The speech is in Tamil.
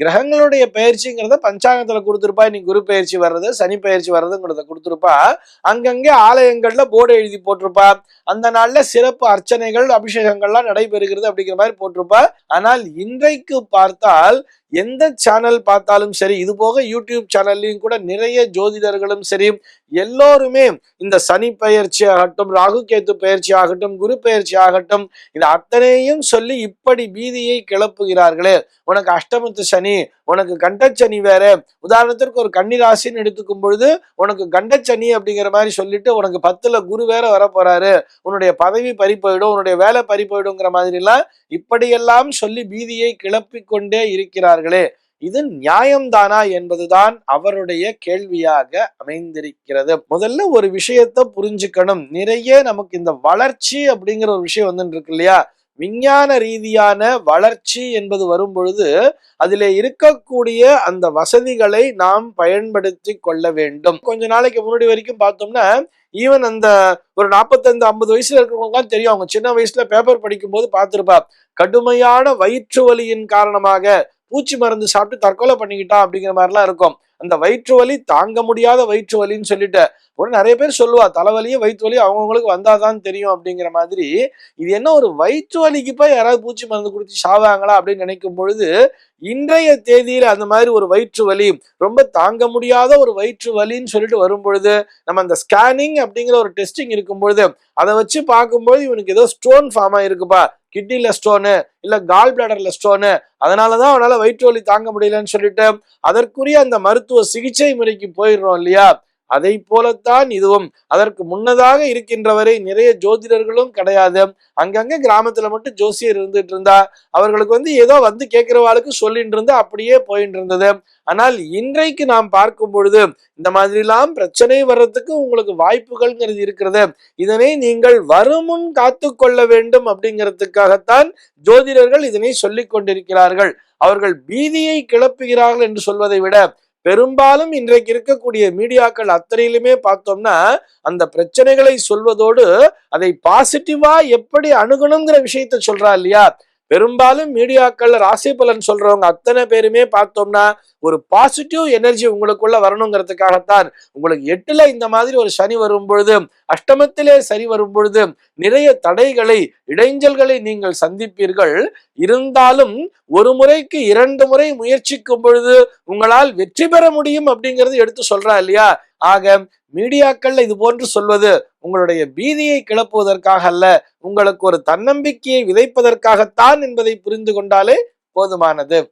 கிரகங்களுடைய பயிற்சிங்கிறத பஞ்சாங்கத்துல கொடுத்துருப்பா. இன்னைக்கு குரு பயிற்சி வர்றது சனி பயிற்சி வர்றதுங்கிறத கொடுத்துருப்பா. அங்கங்கே ஆலயங்கள்ல போர்டு எழுதி போட்டிருப்பா. அந்த நாள்ல சிறப்பு அர்ச்சனைகள் அபிஷேகங்கள்லாம் நடைபெறுகிறது அப்படிங்கிற மாதிரி போட்டிருப்பா. ஆனால் இன்றைக்கு பார்த்தால் எந்த சேனல் பார்த்தாலும் சரி இது போக யூடியூப் சேனல்லையும் கூட நிறைய ஜோதிடர்களும் சரி எல்லோருமே இந்த சனி பயிற்சி ஆகட்டும் ராகு கேத்து பயிற்சி ஆகட்டும் குரு பயிற்சி ஆகட்டும் இது அத்தனையும் சொல்லி இப்படி பீதியை கிளப்புகிறார்களே. உனக்கு அஷ்டமத்து சனி உனக்கு கண்டச்சனி வேற. உதாரணத்திற்கு ஒரு கன்னிராசின்னு எடுத்துக்கும் பொழுது உனக்கு கண்டச்சனி அப்படிங்கிற மாதிரி சொல்லிட்டு உனக்கு பத்துல குரு வேற வர போறாரு உன்னுடைய பதவி பறி போயிடும் உன்னுடைய வேலை பறி போயிடுங்கிற மாதிரி எல்லாம் இப்படியெல்லாம் சொல்லி பீதியை கிளப்பிக் கொண்டே இருக்கிறார்களே. இது நியாயம்தானா என்பதுதான் அவருடைய கேள்வியாக அமைந்திருக்கிறது. முதல்ல ஒரு விஷயத்த புரிஞ்சுக்கணும். நிறைய நமக்கு இந்த வளர்ச்சி அப்படிங்கிற ஒரு விஷயம் வந்துட்டு இருக்கு இல்லையா? விஞ்ஞான ரீதியான வளர்ச்சி என்பது வரும் பொழுது அதில் இருக்கக்கூடிய அந்த வசதிகளை நாம் பயன்படுத்தி கொள்ள வேண்டும். கொஞ்ச நாளைக்கு முன்னாடி வரைக்கும் பார்த்தோம்னா ஈவன் அந்த ஒரு நாற்பத்தைந்து ஐம்பது வயசுல இருக்கிறவங்க தெரியும். அவங்க சின்ன வயசுல பேப்பர் படிக்கும் போது பார்த்துருப்பா கடுமையான வயிற்று வலியின் காரணமாக பூச்சி மருந்து சாப்பிட்டு தற்கொலை பண்ணிக்கிட்டான் அப்படிங்கிற மாதிரிலாம் இருக்கும். அந்த வயிற்று வலி தாங்க முடியாத வயிற்று வலின்னு சொல்லிட்டு உடனே நிறைய பேர் சொல்லுவா தலைவலியும் வயிற்று வலி அவங்கவுங்களுக்கு வந்தாதான் தெரியும் அப்படிங்கிற மாதிரி. இது என்ன ஒரு வயிற்று வலிக்கு போய் யாராவது பூச்சி மருந்து கொடுத்து சாவாங்களா அப்படின்னு நினைக்கும் பொழுது இன்றைய தேதியில அந்த மாதிரி ஒரு வயிற்று வலி ரொம்ப தாங்க முடியாத ஒரு வயிற்று வலின்னு சொல்லிட்டு வரும் பொழுது நம்ம அந்த ஸ்கேனிங் அப்படிங்கிற ஒரு டெஸ்டிங் இருக்கும் பொழுது அதை வச்சு பார்க்கும்போது இவனுக்கு ஏதோ ஸ்டோன் ஃபார்மா இருக்குப்பா. கிட்னில ஸ்டோனு இல்ல கால் பிளாடர்ல ஸ்டோனு அதனாலதான் அவனால வயிற்று வலி தாங்க முடியலன்னு சொல்லிட்டு அதற்குரிய அந்த மருத்துவ சிகிச்சை முறைக்கு போயிடுறோம் இல்லையா? அதை போலத்தான் இதுவும். அதற்கு முன்னதாக இருக்கின்றவரை நிறைய ஜோதிடர்களும் கிடையாது. அங்கங்க கிராமத்துல மட்டும் ஜோசியர் இருந்துட்டு இருந்தா அவர்களுக்கு வந்து ஏதோ வந்து கேட்கிறவாளுக்கு சொல்லிட்டு இருந்தா அப்படியே போயிட்டு இருந்தது ஆனால் இன்றைக்கு நாம் பார்க்கும் பொழுது இந்த மாதிரிலாம் பிரச்சனை வர்றதுக்கு உங்களுக்கு வாய்ப்புகள்ங்கிறது இருக்கிறது. இதனை நீங்கள் வருமுன் காத்து கொள்ள வேண்டும் அப்படிங்கிறதுக்காகத்தான் ஜோதிடர்கள் இதனை சொல்லிக் கொண்டிருக்கிறார்கள். அவர்கள் பீதியை கிளப்புகிறார்கள் என்று சொல்வதை விட பெரும்பாலும் இன்றைக்கு இருக்கக்கூடிய மீடியாக்கள் அத்தனையிலுமே பார்த்தோம்னா அந்த பிரச்சனைகளை சொல்வதோடு அதை பாசிட்டிவா எப்படி அணுகணுங்கிற விஷயத்த சொல்றா இல்லையா? பெரும்பாலும் மீடியாக்கள் ராசி பலன் சொல்றவங்க அத்தனை பேருமே பார்த்தோம்னா ஒரு பாசிட்டிவ் எனர்ஜி உங்களுக்குள்ள வரணுங்கிறதுக்காகத்தான். உங்களுக்கு எட்டுல இந்த மாதிரி ஒரு சனி வரும் பொழுது அஷ்டமத்திலே சரி வரும் பொழுது நிறைய தடைகளை இடைஞ்சல்களை நீங்கள் சந்திப்பீர்கள். இருந்தாலும் ஒரு முறைக்கு இரண்டு முறை முயற்சிக்கும் பொழுது உங்களால் வெற்றி பெற முடியும் அப்படிங்கிறது எடுத்து சொல்றா இல்லையா? ஆக மீடியாக்கள் இது போன்று சொல்வது உங்களுடைய பீதியை கிளப்புவதற்காக அல்ல உங்களுக்கு ஒரு தன்னம்பிக்கையை விதைப்பதற்காகத்தான் என்பதை புரிந்து கொண்டாலே போதுமானது.